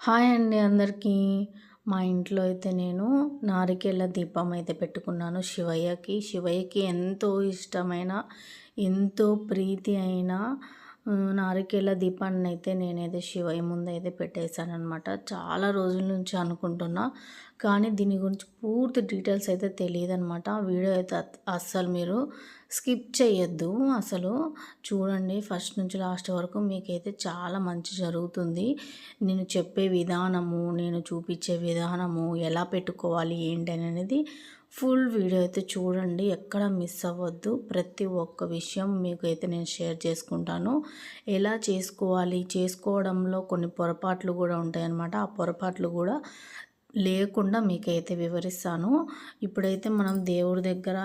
Hi అండి అందరికీ. మా ఇంట్లో అయితే నేను నారికేళ్ళ దీపం అయితే పెట్టుకున్నాను శివయ్యకి. శివయ్యకి ఎంతో ఇష్టమైన ఎంతో ప్రీతి అయిన నారికేళ్ళ దీపాన్ని అయితే నేనైతే శివయ్య ముందైతే పెట్టేశాను అనమాట చాలా రోజుల నుంచి అనుకుంటున్నా కానీ దీని గురించి పూర్తి డీటెయిల్స్ అయితే తెలియదు అనమాట వీడియో అయితే అస్సలు మీరు స్కిప్ చేయొద్దు. అసలు చూడండి ఫస్ట్ నుంచి లాస్ట్ వరకు మీకైతే చాలా మంచి జరుగుతుంది. నేను చెప్పే విధానము నేను చూపించే విధానము ఎలా పెట్టుకోవాలి ఏంటి అనేది ఫుల్ వీడియో అయితే చూడండి ఎక్కడ మిస్ అవ్వద్దు. ప్రతి ఒక్క విషయం మీకు అయితే నేను షేర్ చేసుకుంటాను. ఎలా చేసుకోవాలి? చేసుకోవడంలో కొన్ని పొరపాట్లు కూడా ఉంటాయన్నమాట. ఆ పొరపాట్లు కూడా లేకుండా మీకైతే వివరిస్తాను. ఇప్పుడైతే మనం దేవుడి దగ్గర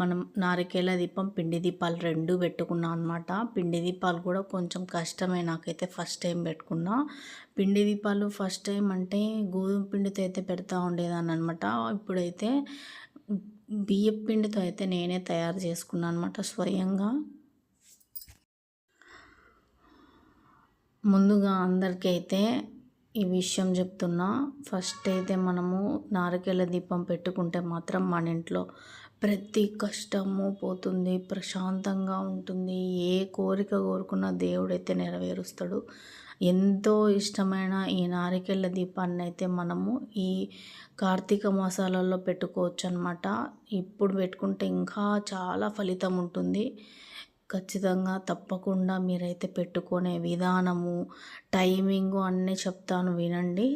మనం నారికేల దీపం పిండి దీపాలు రెండు పెట్టుకున్నాం అనమాట పిండి దీపాలు కూడా కొంచెం కష్టమే నాకైతే ఫస్ట్ టైం పెట్టుకున్నా. పిండి దీపాలు ఫస్ట్ టైం అంటే గోధుమ పిండితో అయితే పెడతా ఉండేదాన్ని అనమాట ఇప్పుడైతే బియ్య పిండితో అయితే నేనే తయారు చేసుకున్నాను అనమాట స్వయంగా. ముందుగా అందరికీ అయితే ఈ విషయం చెప్తున్నా. ఫస్ట్ అయితే మనము నారికేల దీపం పెట్టుకుంటే మాత్రం మన ఇంట్లో ప్రతి కష్టము పోతుంది ప్రశాంతంగా ఉంటుంది. ఏ కోరిక కోరుకున్న దేవుడైతే నెరవేరుస్తాడు. ఎంతో ఇష్టమైన ఈ నారికెళ్ళ దీపాన్ని అయితే మనము ఈ కార్తీక మాసాలలో పెట్టుకోవచ్చు అనమాట ఇప్పుడు పెట్టుకుంటే ఇంకా చాలా ఫలితం ఉంటుంది. ఖచ్చితంగా తప్పకుండా మీరైతే పెట్టుకునే విధానము టైమింగు అన్నీ చెప్తాను వినండి.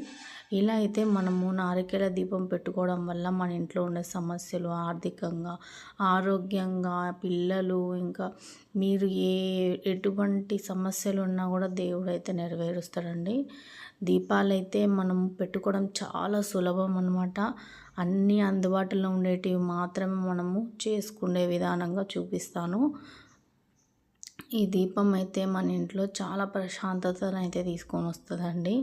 ఇలా అయితే మనము నారికేల దీపం పెట్టుకోవడం వల్ల మన ఇంట్లో ఉండే సమస్యలు ఆర్థికంగా ఆరోగ్యంగా పిల్లలు ఇంకా మీరు ఏ ఎటువంటి సమస్యలు ఉన్నా కూడా దేవుడు అయితే నెరవేరుస్తాడండి. దీపాలు అయితే మనం పెట్టుకోవడం చాలా సులభం అనమాట అన్నీ అందుబాటులో ఉండేటివి మాత్రమే మనము చేసుకునే విధానంగా చూపిస్తాను. ఈ దీపం అయితే మన ఇంట్లో చాలా ప్రశాంతతను అయితే తీసుకొని వస్తుందండి.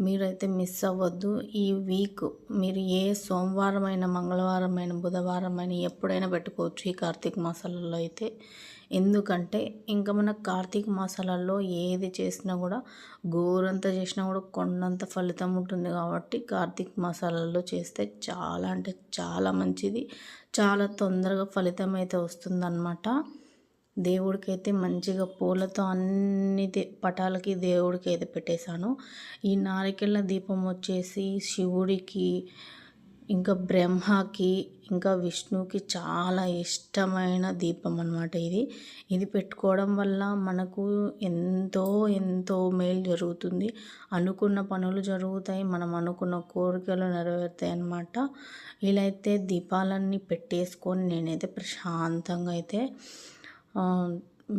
మీరైతే మిస్ అవ్వద్దు. ఈ వీక్ మీరు ఏ సోమవారం అయినా మంగళవారం అయినా బుధవారం అయినా ఎప్పుడైనా పెట్టుకోవచ్చు ఈ కార్తీక మాసాలలో అయితే. ఎందుకంటే ఇంకా మన కార్తీక మాసాలలో ఏది చేసినా కూడా గోరంత చేసినా కూడా కొండంత ఫలితం ఉంటుంది కాబట్టి కార్తీక మాసాలలో చేస్తే చాలా అంటే చాలా మంచిది. చాలా తొందరగా ఫలితం అయితే వస్తుందన్నమాట. దేవుడికైతే మంచిగా పూలతో అన్ని పటాలకి దేవుడికి అయితే పెట్టేశాను. ఈ నారికెళ్ళ దీపం వచ్చేసి శివుడికి ఇంకా బ్రహ్మకి ఇంకా విష్ణువుకి చాలా ఇష్టమైన దీపం అనమాట ఇది. ఇది పెట్టుకోవడం వల్ల మనకు ఎంతో ఎంతో మేలు జరుగుతుంది. అనుకున్న పనులు జరుగుతాయి మనం అనుకున్న కోరికలు నెరవేరుతాయి అన్నమాట. ఇలా అయితే దీపాలన్నీ పెట్టేసుకొని నేనైతే ప్రశాంతంగా అయితే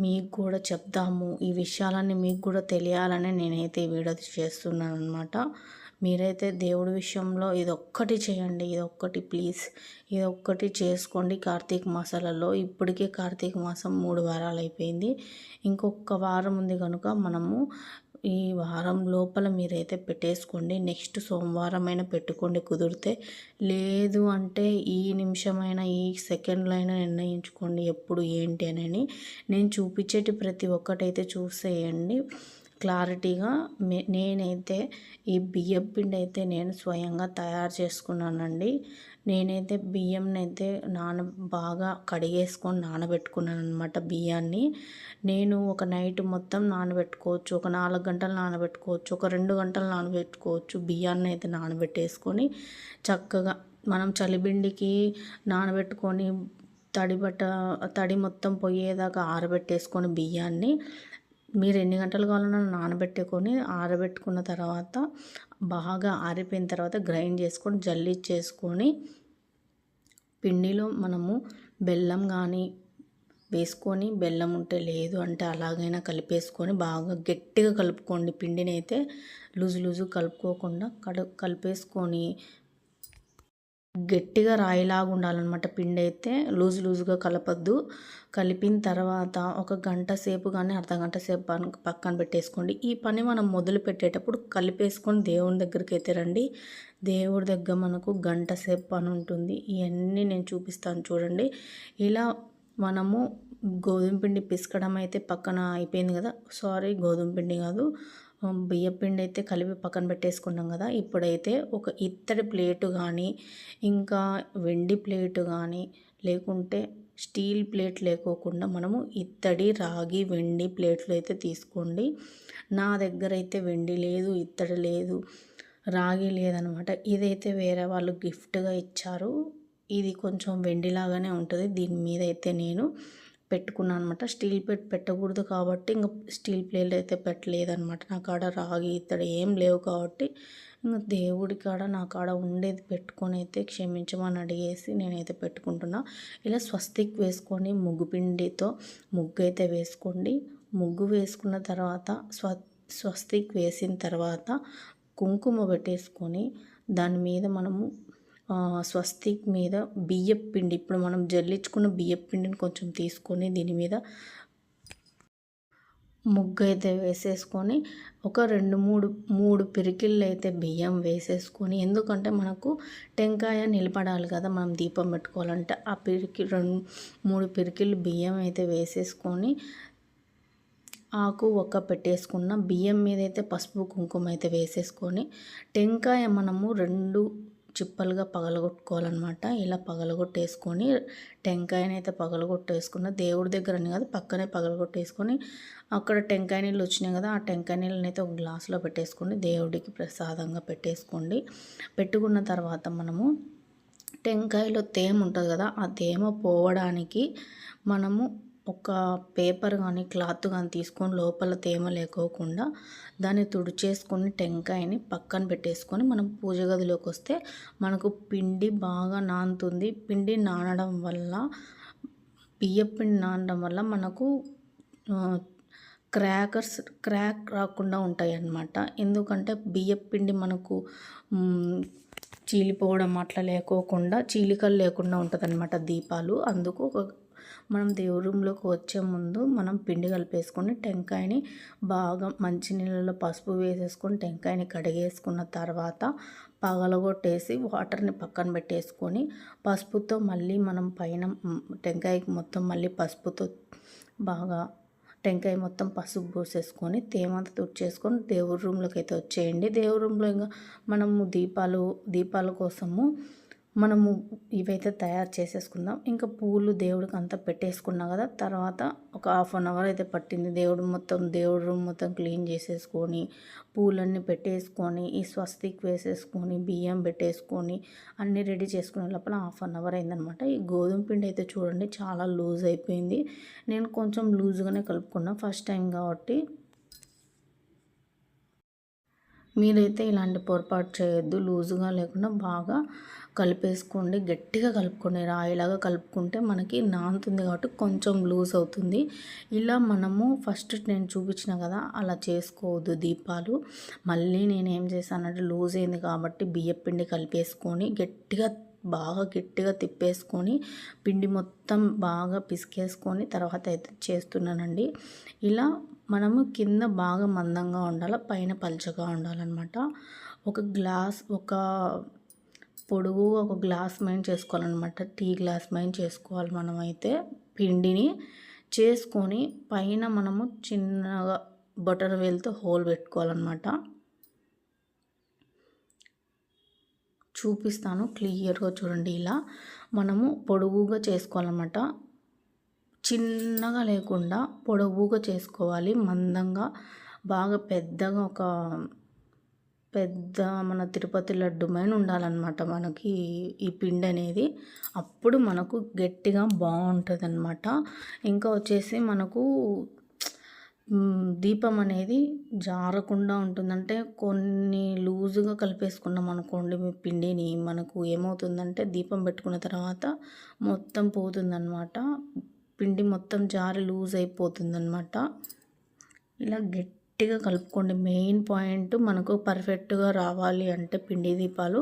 మీకు కూడా చెప్దాము. ఈ విషయాలన్నీ మీకు కూడా తెలియాలని నేనైతే ఈ వీడియో చేస్తున్నాను అనమాట మీరైతే దేవుడి విషయంలో ఇది ఒక్కటి చేయండి ఇది ఒక్కటి ప్లీజ్. ఇది ఒక్కటి చేసుకోండి కార్తీక మాసాలలో. ఇప్పటికే కార్తీక మాసం మూడు వారాలు అయిపోయింది. ఇంకొక వారం ఉంది కనుక మనము ఈ వారం లోపల మీరైతే పెట్టేసుకోండి. నెక్స్ట్ సోమవారం అయినా పెట్టుకోండి కుదిరితే. లేదు అంటే ఈ నిమిషమైనా ఈ సెకండ్లో అయినా నిర్ణయించుకోండి ఎప్పుడు ఏంటి అని నేను చూపించేటి ప్రతి ఒక్కటైతే చూసేయండి. క్లారిటీగా నేనైతే ఈ బియ్యం పిండి అయితే నేను స్వయంగా తయారు చేసుకున్నానండి. నేనైతే బియ్యంనైతే నాన బాగా కడిగేసుకొని నానబెట్టుకున్నాను అనమాట బియ్యాన్ని. నేను ఒక నైట్ మొత్తం నానబెట్టుకోవచ్చు ఒక నాలుగు గంటలు నానబెట్టుకోవచ్చు ఒక రెండు గంటలు నానబెట్టుకోవచ్చు బియ్యాన్ని అయితే నానబెట్టేసుకొని చక్కగా మనం చలిబిండికి నానబెట్టుకొని తడి బట్ట తడి మొత్తం పోయేదాకా ఆరబెట్టేసుకొని బియ్యాన్ని మీరు ఎన్ని గంటలు కావాలన్నా నానబెట్టుకొని ఆరబెట్టుకున్న తర్వాత బాగా ఆరిపోయిన తర్వాత గ్రైండ్ చేసుకొని జల్లిచ్చేసుకొని పిండిలో మనము బెల్లం కానీ వేసుకొని బెల్లం ఉంటే లేదు అంటే అలాగైనా కలిపేసుకొని బాగా గట్టిగా కలుపుకోండి. పిండిని అయితే లూజు లూజు కలుపుకోకుండా కడు కలిపేసుకొని గట్టిగా రాయిలాగా ఉండాలన్నమాట. పిండి అయితే లూజ్ లూజ్గా కలపద్దు. కలిపిన తర్వాత ఒక గంట సేపు కానీ అర్ధ గంట సేపు పక్కన పెట్టేసుకోండి. ఈ పని మనం మొదలు పెట్టేటప్పుడు కలిపేసుకొని దేవుని దగ్గరికి అయితే రండి. దేవుడి దగ్గర మనకు గంట సేపు పని ఉంటుంది. ఇవన్నీ నేను చూపిస్తాను చూడండి. ఇలా మనము గోధుమ పిండి పిసకడం అయితే పక్కన అయిపోయింది కదా. సారీ గోధుమ పిండి కాదు. బియ్యం పిండి అయితే కలిపి పక్కన పెట్టేసుకున్నాం కదా. ఇప్పుడైతే ఒక ఇత్తడి ప్లేటు కానీ ఇంకా వెండి ప్లేటు కానీ లేకుంటే స్టీల్ ప్లేట్ లేకోకుండా మనము ఇత్తడి రాగి వెండి ప్లేట్లు అయితే తీసుకోండి. నా దగ్గర అయితే వెండి లేదు ఇత్తడి లేదు రాగి లేదనమాట. ఇదైతే వేరే వాళ్ళు గిఫ్ట్గా ఇచ్చారు. ఇది కొంచెం వెండిలాగానే ఉంటుంది. దీని మీద అయితే నేను పెట్టుకున్నాను అనమాట స్టీల్ ప్లేట్ పెట్టకూడదు కాబట్టి ఇంకా స్టీల్ ప్లేట్ అయితే పెట్టలేదనమాట నా కాడ రాగి ఇతడు ఏం లేవు కాబట్టి ఇంకా దేవుడి కాడ నా కాడ ఉండేది పెట్టుకొని అయితే క్షమించమని అడిగేసి నేనైతే పెట్టుకుంటున్నా. ఇలా స్వస్తిక్ వేసుకొని ముగ్గు పిండితో ముగ్గు అయితే వేసుకోండి. ముగ్గు వేసుకున్న తర్వాత స్వ స్వస్తిక్ వేసిన తర్వాత కుంకుమ పెట్టేసుకొని దాని మీద మనము స్వస్తిక్ మీద బియ్యం పిండి ఇప్పుడు మనం జల్లించుకున్న బియ్యం పిండిని కొంచెం తీసుకొని దీని మీద ముగ్గు అయితే వేసేసుకొని ఒక రెండు మూడు మూడు పిరికిళ్ళు అయితే బియ్యం వేసేసుకొని ఎందుకంటే మనకు టెంకాయ నిలబడాలి కదా మనం దీపం పెట్టుకోవాలంటే. ఆ పిరికి రెండు మూడు పిరికిళ్ళు బియ్యం అయితే వేసేసుకొని ఆకు ఒక్క పెట్టేసుకున్న బియ్యం మీద అయితే పసుపు కుంకుమ అయితే వేసేసుకొని టెంకాయ మనము రెండు చిప్పలుగా పగలగొట్టుకోవాలన్నమాట. ఇలా పగలగొట్టేసుకొని టెంకాయని అయితే పగలగొట్టేసుకున్న దేవుడి దగ్గరని కాదు పక్కనే పగలగొట్టేసుకొని అక్కడ టెంకాయ నీళ్ళు వచ్చినాయి కదా ఆ టెంకాయ నీళ్ళని అయితే ఒక గ్లాసులో పెట్టేసుకొని దేవుడికి ప్రసాదంగా పెట్టేసుకోండి. పెట్టుకున్న తర్వాత మనము టెంకాయలో తేమ ఉంటుంది కదా ఆ తేమ పోవడానికి మనము ఒక పేపర్ కానీ క్లాత్ కానీ తీసుకొని లోపల తేమ లేకోకుండా దాన్ని తుడిచేసుకొని టెంకాయని పక్కన పెట్టేసుకొని మనం పూజ గదిలోకి వస్తే మనకు పిండి బాగా నానుతుంది. పిండి నానడం వల్ల బియ్యపిండి నానడం వల్ల మనకు క్రాకర్స్ క్రాక్ రాకుండా ఉంటాయి అన్నమాట ఎందుకంటే బియ్యపిండి మనకు చీలిపోవడం అట్లా లేకోకుండా చీలికలు లేకుండా ఉంటుంది అన్నమాట దీపాలు. అందుకు ఒక మనం దేవుడి రూమ్లోకి వచ్చే ముందు మనం పిండి కలిపేసుకొని టెంకాయని బాగా మంచినీళ్ళలో పసుపు వేసేసుకొని టెంకాయని కడిగేసుకున్న తర్వాత పగలగొట్టేసి వాటర్ని పక్కన పెట్టేసుకొని పసుపుతో మళ్ళీ మనం పైన టెంకాయకి మొత్తం మళ్ళీ పసుపుతో బాగా టెంకాయ మొత్తం పసుపు పోసేసుకొని తేమంతా తుడిచేసుకొని దేవుడి రూమ్లోకి అయితే వచ్చేయండి. దేవుడి రూమ్లో ఇంకా మనము దీపాలు దీపాల కోసము మనము ఇవైతే తయారు చేసేసుకుందాం. ఇంకా పూలు దేవుడికి అంతా పెట్టేసుకున్నా కదా తర్వాత ఒక హాఫ్ అన్ అవర్ అయితే పట్టింది. దేవుడు మొత్తం దేవుడు రూమ్ మొత్తం క్లీన్ చేసేసుకొని పూలన్నీ పెట్టేసుకొని ఈ స్వస్తిక్ వేసేసుకొని బియ్యం పెట్టేసుకొని అన్నీ రెడీ చేసుకునే లోపల హాఫ్ అన్ అవర్ అయిందనమాట. ఈ గోధుమ పిండి అయితే చూడండి చాలా లూజ్ అయిపోయింది. నేను కొంచెం లూజ్గానే కలుపుకున్నా ఫస్ట్ టైం కాబట్టి. మీరైతే ఇలాంటి పొరపాటు చేయొద్దు లూజుగా లేకుండా బాగా కలిపేసుకోండి. గట్టిగా కలుపుకోండి. రాయిలాగా కలుపుకుంటే మనకి నానుతుంది కాబట్టి కొంచెం లూజ్ అవుతుంది. ఇలా మనము ఫస్ట్ నేను చూపించిన కదా అలా చేసుకోవద్దు దీపాలు. మళ్ళీ నేను ఏం చేశానంటే లూజ్ అయింది కాబట్టి బియ్యపిండి కలిపేసుకొని గట్టిగా బాగా గట్టిగా తిప్పేసుకొని పిండి మొత్తం బాగా పిసికేసుకొని తర్వాత అయితే చేస్తున్నానండి. ఇలా మనము కింద బాగా మందంగా ఉండాలి పైన పలుచగా ఉండాలన్నమాట. ఒక గ్లాస్ ఒక పొడుగు ఒక గ్లాస్ మైండ్ చేసుకోవాలన్నమాట. టీ గ్లాస్ మైండ్ చేసుకోవాలి మనమైతే. పిండిని చేసుకొని పైన మనము చిన్నగా బటర్ వేల్తో హోల్ పెట్టుకోవాలన్నమాట. చూపిస్తాను క్లియర్గా చూడండి ఇలా. మనము పొడుగుగా చేసుకోవాలన్నమాట. చిన్నగా లేకుండా పొడవుగా చేసుకోవాలి. మందంగా బాగా పెద్దగా ఒక పెద్ద మన తిరుపతి లడ్డు మైన ఉండాలన్నమాట మనకి ఈ పిండి అనేది. అప్పుడు మనకు గట్టిగా బాగుంటుంది అనమాట ఇంకా వచ్చేసి మనకు దీపం అనేది జారకుండా ఉంటుందంటే కొన్ని లూజుగా కలిపేసుకున్నాం అనుకోండి పిండిని మనకు ఏమవుతుందంటే దీపం పెట్టుకున్న తర్వాత మొత్తం పోతుందన్నమాట. పిండి మొత్తం జారి లూజ్ అయిపోతుందన్నమాట. ఇలా గట్టిగా కలుపుకోండి. మెయిన్ పాయింట్ మనకు పర్ఫెక్ట్గా రావాలి అంటే పిండి దీపాలు.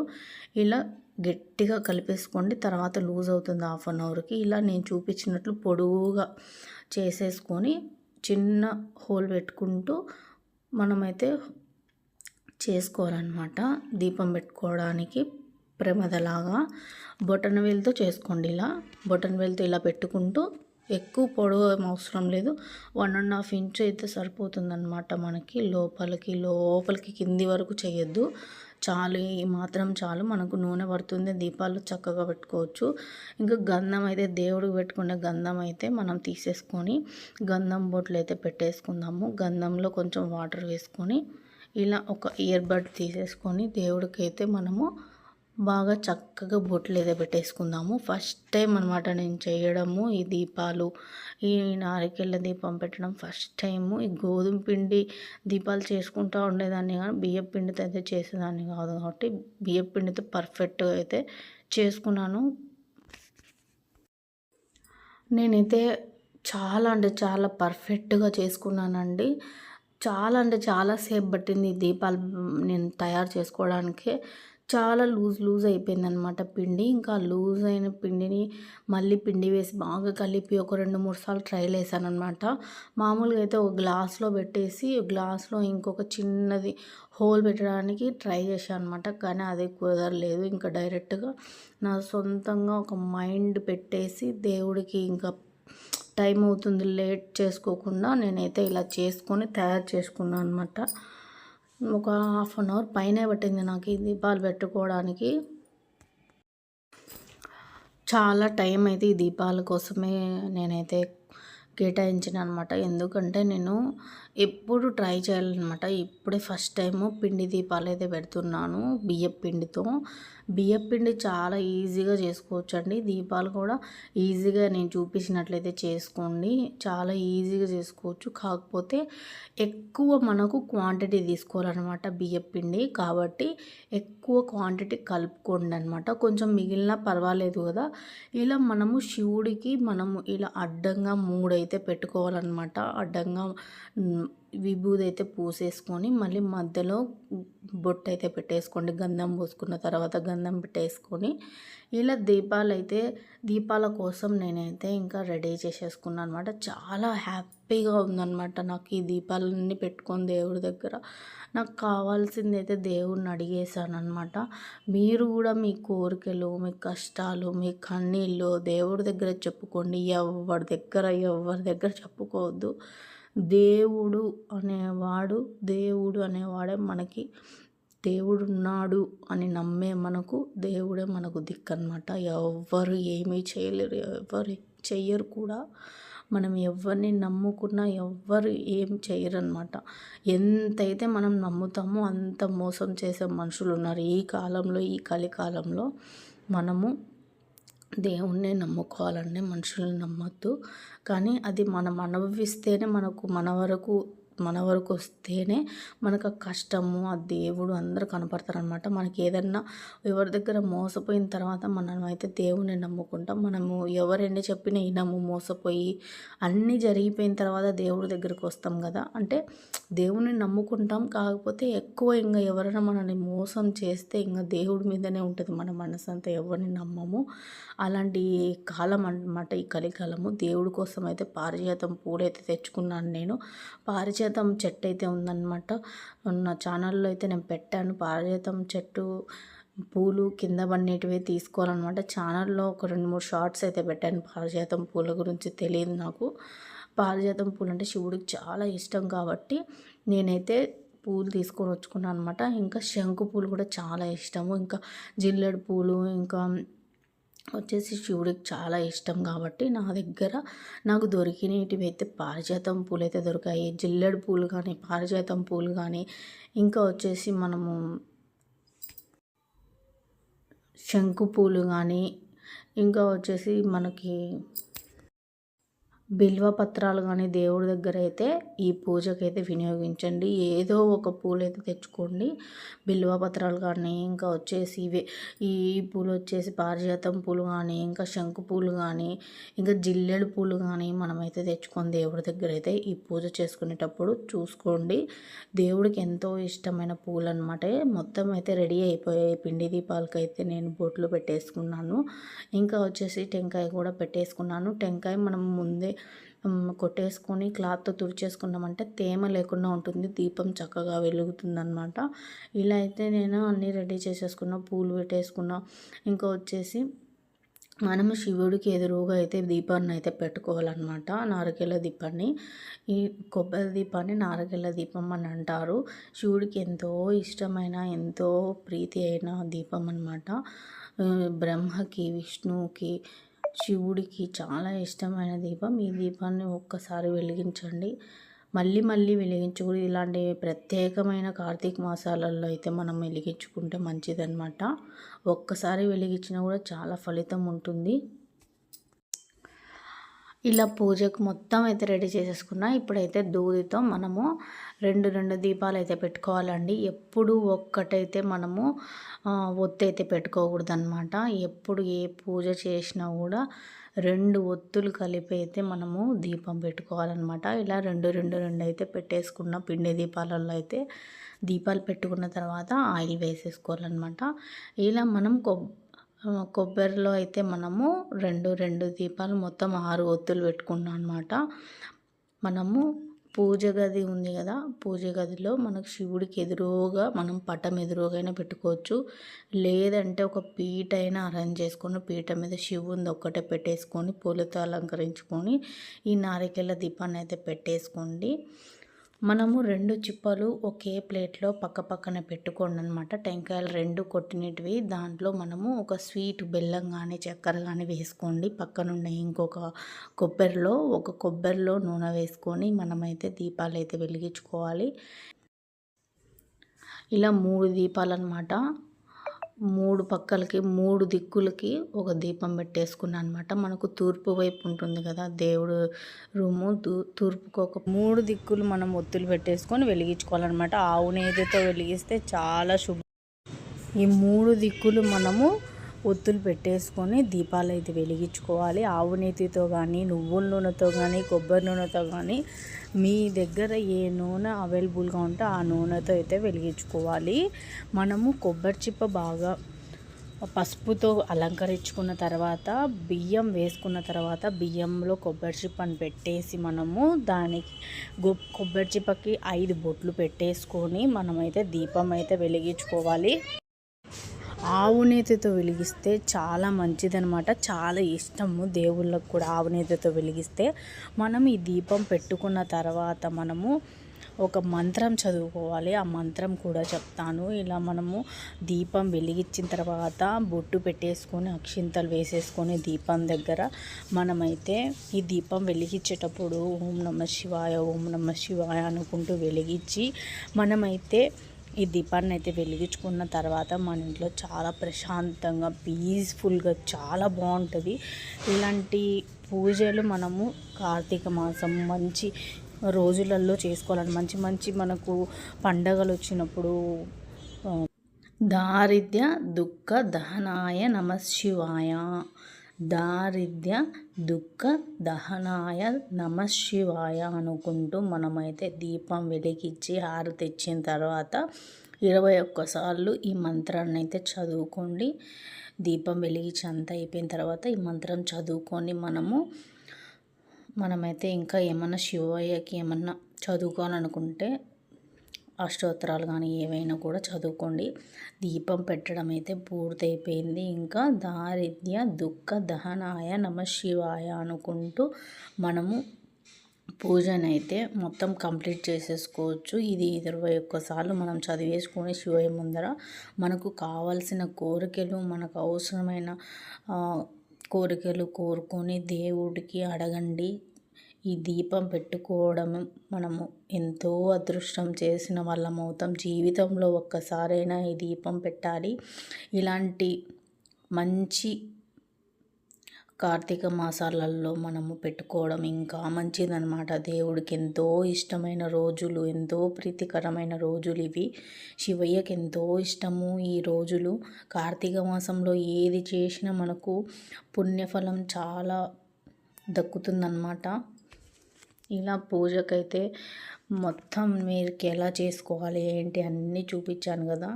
ఇలా గట్టిగా కలిపేసుకోండి. తర్వాత లూజ్ అవుతుంది హాఫ్ అన్ అవర్కి. ఇలా నేను చూపించినట్లు పొడుగుగా చేసేసుకొని చిన్న హోల్ పెట్టుకుంటూ మనమైతే చేసుకోవాలన్నమాట. దీపం పెట్టుకోవడానికి ప్రమదలాగా. బొటన్ వేలుతో చేసుకోండి ఇలా. బొటన్ వేలుతో ఇలా పెట్టుకుంటూ ఎక్కువ పొడవు అవసరం లేదు. వన్ అండ్ హాఫ్ ఇంచ్ అయితే సరిపోతుందన్నమాట మనకి. లోపలికి లోపలికి కింది వరకు చేయొద్దు. చాలు ఈ మాత్రం చాలు. మనకు నూనె పడుతుంది దీపాలు చక్కగా పెట్టుకోవచ్చు. ఇంకా గంధం అయితే దేవుడికి పెట్టుకునే గంధం అయితే మనం తీసేసుకొని గంధం బొట్లు అయితే పెట్టేసుకుందాము. గంధంలో కొంచెం వాటర్ వేసుకొని ఇలా ఒక ఇయర్ బడ్ తీసేసుకొని దేవుడికి అయితే మనము బాగా చక్కగా బొట్లు అయితే పెట్టేసుకుందాము. ఫస్ట్ టైం అనమాట నేను చేయడము ఈ దీపాలు ఈ నారికెళ్ళ దీపం పెట్టడం ఫస్ట్ టైము ఈ గోధుమ పిండి దీపాలు చేసుకుంటూ ఉండేదాన్ని కానీ బియ్యం పిండితో అయితే చేసేదాన్ని కాదు కాబట్టి బియ్యం పిండితో పర్ఫెక్ట్గా అయితే చేసుకున్నాను. నేనైతే చాలా అంటే చాలా పర్ఫెక్ట్గా చేసుకున్నానండి. చాలా అంటే చాలా సేపు పట్టింది ఈ దీపాలు నేను తయారు చేసుకోవడానికి. చాలా లూజ్ లూజ్ అయిపోయిందనమాట పిండి. ఇంకా లూజ్ అయిన పిండిని మళ్ళీ పిండి వేసి బాగా కలిపి ఒక రెండు మూడు సార్లు ట్రైల్ వేసాను అనమాట మామూలుగా అయితే ఒక గ్లాస్లో పెట్టేసి గ్లాస్లో ఇంకొక చిన్నది హోల్ పెట్టడానికి ట్రై చేశాను అనమాట కానీ అది కుదరలేదు. ఇంకా డైరెక్ట్గా నా సొంతంగా ఒక మైండ్ పెట్టేసి దేవుడికి ఇంకా టైం అవుతుంది లేట్ చేసుకోకుండా నేనైతే ఇలా చేసుకొని తయారు చేసుకున్నాను అనమాట ఒక హాఫ్ అన్ అవర్ పైనే పట్టింది నాకు ఈ దీపాలు పెట్టుకోవడానికి. చాలా టైం అయితే ఈ దీపాల కోసమే నేనైతే కేటాయించిన అనమాట ఎందుకంటే నేను ఎప్పుడు ట్రై చేయాలన్నమాట. ఇప్పుడే ఫస్ట్ టైము పిండి దీపాలు అయితే పెడుతున్నాను బియ్యం పిండితో. బియ్యం పిండి చాలా ఈజీగా చేసుకోవచ్చు అండి దీపాలు కూడా ఈజీగా నేను చూపించినట్లయితే చేసుకోండి. చాలా ఈజీగా చేసుకోవచ్చు. కాకపోతే ఎక్కువ మనకు క్వాంటిటీ తీసుకోవాలన్నమాట బియ్యం పిండి. కాబట్టి ఎక్కువ క్వాంటిటీ కలుపుకోండి అనమాట కొంచెం మిగిలిన పర్వాలేదు కదా. ఇలా మనము శివుడికి మనము ఇలా అడ్డంగా మూడైతే పెట్టుకోవాలన్నమాట. అడ్డంగా విభూది అయితే పూసేసుకొని మళ్ళీ మధ్యలో బొట్టు అయితే పెట్టేసుకోండి. గంధం పోసుకున్న తర్వాత గంధం పెట్టేసుకొని ఇలా దీపాలు అయితే దీపాల కోసం నేనైతే ఇంకా రెడీ చేసేసుకున్నాను అనమాట చాలా హ్యాపీగా ఉందన్నమాట నాకు ఈ దీపాలన్నీ పెట్టుకొని దేవుడి దగ్గర. నాకు కావాల్సింది అయితే దేవుడిని అడిగేశాను అనమాట మీరు కూడా మీ కోరికలు మీ కష్టాలు మీ కన్నీళ్ళు దేవుడి దగ్గర చెప్పుకోండి. ఎవరి దగ్గర ఎవరి దగ్గర చెప్పుకోవద్దు. దేవుడు అనేవాడు దేవుడు అనేవాడే మనకి దేవుడు ఉన్నాడు అని నమ్మే మనకు దేవుడే మనకు దిక్కు అనమాట ఎవ్వరు ఏమీ చేయలేరు ఎవరు చెయ్యరు కూడా. మనం ఎవరిని నమ్ముకున్నా ఎవ్వరు ఏం చేయరనమాట ఎంతైతే మనం నమ్ముతామో అంత మోసం చేసే మనుషులు ఉన్నారు. ఈ కాలంలో ఈ కలికాలంలో మనము దేవుణ్ణి నమ్ముకోవాలండి మనుషుల్ని నమ్మొద్దు. కానీ అది మనం అనుభవిస్తేనే మనకు మన వరకు మన వరకు వస్తేనే మనకు ఆ కష్టము ఆ దేవుడు అందరూ కనపడతారనమాట. మనకి ఏదన్నా ఎవరి దగ్గర మోసపోయిన తర్వాత మనం అయితే దేవుని నమ్ముకుంటాం. మనము ఎవరెన్ని చెప్పినా ఇనము మోసపోయి అన్నీ జరిగిపోయిన తర్వాత దేవుడి దగ్గరికి వస్తాం కదా. అంటే దేవుని నమ్ముకుంటాం. కాకపోతే ఎక్కువ ఇంకా ఎవరైనా మనల్ని మోసం చేస్తే ఇంకా దేవుడి మీదనే ఉంటుంది మన మనసు అంతా. ఎవరిని నమ్మము. అలాంటి కాలం అనమాట ఈ కలికాలము. దేవుడి కోసం అయితే పారిజాతం పూలైతే తెచ్చుకున్నాను నేను. పారిజాతం చెట్టు అయితే ఉందన్నమాట. నా ఛానల్లో అయితే నేను పెట్టాను. పారిజాతం చెట్టు పూలు కింద పడినటివి తీసుకోవాలన్నమాట. ఛానల్లో ఒక రెండు మూడు షార్ట్స్ అయితే పెట్టాను. పారిజాతం పూల గురించి తెలియదు నాకు. పారిజాతం పూలు అంటే శివుడికి చాలా ఇష్టం కాబట్టి నేనైతే పూలు తీసుకొని వచ్చుకున్నాను అనమాట ఇంకా శంకు పూలు కూడా చాలా ఇష్టము. ఇంకా జిల్లెడు పూలు ఇంకా వచ్చేసి శివుడికి చాలా ఇష్టం కాబట్టి నా దగ్గర నాకు దొరికినవి అయితే పారిజాతం పూలు అయితే దొరికాయి. జిల్లెడు పూలు కానీ పారిజాతం పూలు కానీ ఇంకా వచ్చేసి మనము శంకు పూలు కానీ ఇంకా వచ్చేసి మనకి బిల్వ పత్రాలు కానీ దేవుడి దగ్గర అయితే ఈ పూజకైతే వినియోగించండి. ఏదో ఒక పూలు అయితే తెచ్చుకోండి. బిల్వ పత్రాలు కానీ ఇంకా వచ్చేసి ఇవే. ఈ పూలు వచ్చేసి పారిజాతం పూలు కానీ ఇంకా శంకు పూలు కానీ ఇంకా జిల్లెడు పూలు కానీ మనమైతే తెచ్చుకొని దేవుడి దగ్గర అయితే ఈ పూజ చేసుకునేటప్పుడు చూసుకోండి. దేవుడికి ఎంతో ఇష్టమైన పూలు అనమాట మొత్తం అయితే రెడీ అయిపోయాయి పిండి దీపాలకైతే అయితే నేను బొట్లు పెట్టేసుకున్నాను. ఇంకా వచ్చేసి టెంకాయ కూడా పెట్టేసుకున్నాను. టెంకాయ మనం ముందే కొట్టేసుకొని క్లాత్తో తుడిచేసుకున్నామంటే తేమ లేకుండా ఉంటుంది. దీపం చక్కగా వెలుగుతుందనమాట ఇలా అయితే నేను అన్నీ రెడీ చేసేసుకున్న పూలు పెట్టేసుకున్నా. ఇంకా వచ్చేసి మనము శివుడికి ఎదురుగా అయితే దీపాన్ని అయితే పెట్టుకోవాలన్నమాట నారకెళ్ళ దీపాన్ని. ఈ కొబ్బరి దీపాన్ని నారకెళ్ళ దీపం అని అంటారు. శివుడికి ఎంతో ఇష్టమైన ఎంతో ప్రీతి అయిన దీపం అనమాట బ్రహ్మకి విష్ణువుకి శివుడికి చాలా ఇష్టమైన దీపం. ఈ దీపాన్ని ఒక్కసారి వెలిగించండి. మళ్ళీ మళ్ళీ వెలిగించుకుని ఇలాంటి ప్రత్యేకమైన కార్తీక మాసాలలో అయితే మనం వెలిగించుకుంటే మంచిదన్నమాట. ఒక్కసారి వెలిగించినా కూడా చాలా ఫలితం ఉంటుంది. ఇలా పూజకు మొత్తం అయితే రెడీ చేసేసుకున్నా. ఇప్పుడైతే దూదితో మనము రెండు రెండు దీపాలు అయితే పెట్టుకోవాలండి. ఎప్పుడు ఒక్కటైతే మనము ఒత్తి అయితే పెట్టుకోకూడదు అనమాట ఎప్పుడు ఏ పూజ చేసినా కూడా రెండు ఒత్తులు కలిపి అయితే మనము దీపం పెట్టుకోవాలన్నమాట. ఇలా రెండు రెండు రెండు అయితే పెట్టేసుకున్న పిండి దీపాలలో అయితే దీపాలు పెట్టుకున్న తర్వాత ఆయిల్ వేసేసుకోవాలన్నమాట. ఇలా మనం కొ కొబ్బరిలో అయితే మనము రెండు రెండు దీపాలు మొత్తం ఆరు ఒత్తులు పెట్టుకున్నాం అనమాట మనము పూజ గది ఉంది కదా పూజ గదిలో మనకు శివుడికి ఎదురుగా మనం పటం ఎదురుగానే పెట్టుకోవచ్చు. లేదంటే ఒక పీట అయినా అరేంజ్ చేసుకొని పీట మీద శివుని ఒక్కటే పెట్టేసుకొని పూలతో అలంకరించుకొని ఈ నారికేళ్ళ దీపాన్ని అయితే పెట్టేసుకోండి. మనము రెండు చిప్పలు ఒకే ప్లేట్లో పక్క పక్కన పెట్టుకోండి అనమాట టెంకాయలు రెండు కొట్టినవి దాంట్లో మనము ఒక స్వీట్ బెల్లం కానీ చక్కెర కానీ వేసుకోండి. పక్కనుండే ఇంకొక కొబ్బరిలో ఒక కొబ్బరిలో నూనె వేసుకొని మనమైతే దీపాలు అయితే వెలిగించుకోవాలి. ఇలా మూడు దీపాలు అనమాట మూడు పక్కలకి మూడు దిక్కులకి ఒక దీపం పెట్టేసుకున్నాను అనమాట మనకు తూర్పు వైపు ఉంటుంది కదా దేవుడు రూము తూర్పుకు ఒక మూడు దిక్కులు మనం ఒత్తులు పెట్టేసుకొని వెలిగించుకోవాలన్నమాట. ఆవు నేతితో వెలిగిస్తే చాలా శుభ. ఈ మూడు దిక్కులు మనము ఒత్తులు పెట్టేసుకొని దీపాలు అయితే వెలిగించుకోవాలి. ఆవు నేతితో కానీ నువ్వుల నూనెతో కానీ కొబ్బరి నూనెతో కానీ మీ దగ్గర ఏ నూనె అవైలబుల్గా ఉంటే ఆ నూనెతో అయితే వెలిగించుకోవాలి. మనము కొబ్బరి చిప్ప బాగా పసుపుతో అలంకరించుకున్న తర్వాత బియ్యం వేసుకున్న తర్వాత బియ్యంలో కొబ్బరి చిప్పని పెట్టేసి మనము దానికి కొబ్బరి చిప్పకి ఐదు బొట్లు పెట్టేసుకొని మనమైతే దీపం అయితే వెలిగించుకోవాలి. ఆవు నేతితో వెలిగిస్తే చాలా మంచిదనమాట చాలా ఇష్టము దేవుళ్ళకు కూడా ఆవు నేతితో వెలిగిస్తే. మనం ఈ దీపం పెట్టుకున్న తర్వాత మనము ఒక మంత్రం చదువుకోవాలి. ఆ మంత్రం కూడా చెప్తాను. ఇలా మనము దీపం వెలిగించిన తర్వాత బొట్టు పెట్టేసుకొని అక్షింతలు వేసేసుకొని దీపం దగ్గర మనమైతే ఈ దీపం వెలిగించేటప్పుడు ఓం నమ శివాయ ఓం నమ శివాయ అనుకుంటూ వెలిగించి మనమైతే ఈ దీపాన్ని అయితే వెలిగించుకున్న తర్వాత మన ఇంట్లో చాలా ప్రశాంతంగా పీస్ఫుల్గా చాలా బాగుంటుంది. ఇలాంటి పూజలు మనము కార్తీక మాసం మంచి రోజులలో చేసుకోవాలని మంచి మంచి మనకు పండగలు వచ్చినప్పుడు దారిద్ర్య దుఃఖ దహనాయ నమ శివాయ. దారిద్ర్య దుఃఖ దహనాయ నమశివాయ అనుకుంటూ మనమైతే దీపం వెలిగించి హారతి ఇచ్చిన తర్వాత ఇరవై ఒక్కసార్లు ఈ మంత్రాన్ని అయితే చదువుకోండి. దీపం వెలిగించి అంత అయిపోయిన తర్వాత ఈ మంత్రం చదువుకొని మనము మనమైతే ఇంకా ఏమన్నా శివయ్యకి ఏమన్నా చదువుకోవాలనుకుంటే అష్టోత్తరాలు కానీ ఏవైనా కూడా చదువుకోండి. దీపం పెట్టడం అయితే పూర్తయిపోయింది. ఇంకా దారిద్ర్య దుఃఖ దహనాయ నమ శివాయ అనుకుంటూ మనము పూజనైతే మొత్తం కంప్లీట్ చేసేసుకోవచ్చు. ఇది ఇరవై ఒక్కసార్లు మనం చదివేసుకొని శివయ్య ముందర మనకు కావాల్సిన కోరికలు మనకు అవసరమైన కోరికలు కోరుకొని దేవుడికి అడగండి. ఈ దీపం పెట్టుకోవడం మనము ఎంతో అదృష్టం చేసిన వాళ్ళం అవుతాం జీవితంలో ఒక్కసారైనా ఈ దీపం పెట్టాలి. ఇలాంటి మంచి కార్తీక మాసాలలో మనము పెట్టుకోవడం ఇంకా మంచిదనమాట దేవుడికి ఎంతో ఇష్టమైన రోజులు ఎంతో ప్రీతికరమైన రోజులు ఇవి. శివయ్యకి ఎంతో ఇష్టము ఈ రోజులు. కార్తీక మాసంలో ఏది చేసినా మనకు పుణ్యఫలం చాలా దక్కుతుందన్నమాట. ఇలా పూజకైతే మొత్తం మీరు ఎలా చేసుకోవాలి ఏంటి అన్నీ చూపించాను కదా.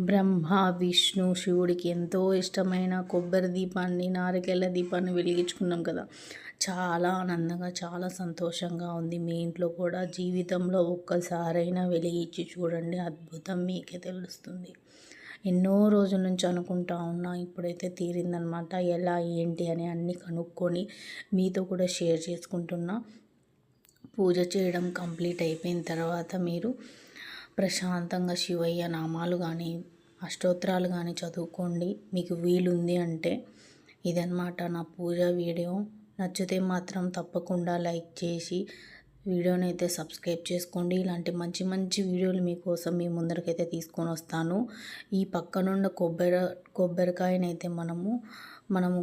బ్రహ్మ విష్ణు శివుడికి ఎంతో ఇష్టమైన కొబ్బరి దీపాన్ని నారికెళ్ళ దీపాన్ని వెలిగించుకున్నాం కదా. చాలా ఆనందంగా చాలా సంతోషంగా ఉంది. మీ ఇంట్లో కూడా జీవితంలో ఒక్కసారైనా వెలిగించి చూడండి. అద్భుతం మీకే తెలుస్తుంది. ఎన్నో రోజుల నుంచి అనుకుంటా ఉన్నా ఇప్పుడైతే తీరిందనమాట ఎలా ఏంటి అని అన్నీ కనుక్కొని మీతో కూడా షేర్ చేసుకుంటున్నా. పూజ చేయడం కంప్లీట్ అయిపోయిన తర్వాత మీరు ప్రశాంతంగా శివయ్య నామాలు కానీ అష్టోత్తరాలు కానీ చదువుకోండి. మీకు వీలుంది అంటే ఇదన్నమాట నా పూజ వీడియో. నచ్చితే మాత్రం తప్పకుండా లైక్ చేసి వీడియోని అయితే సబ్స్క్రైబ్ చేసుకోండి. ఇలాంటి మంచి మంచి వీడియోలు మీకోసం మీ ముందరికైతే తీసుకొని వస్తాను. ఈ పక్కనున్న కొబ్బరి కొబ్బరికాయనైతే మనము మనము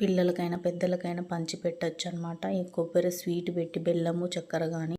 పిల్లలకైనా పెద్దలకైనా పంచి పెట్టచ్చు అనమాట ఈ కొబ్బరి స్వీట్ పెట్టి బెల్లము చక్కెర కానీ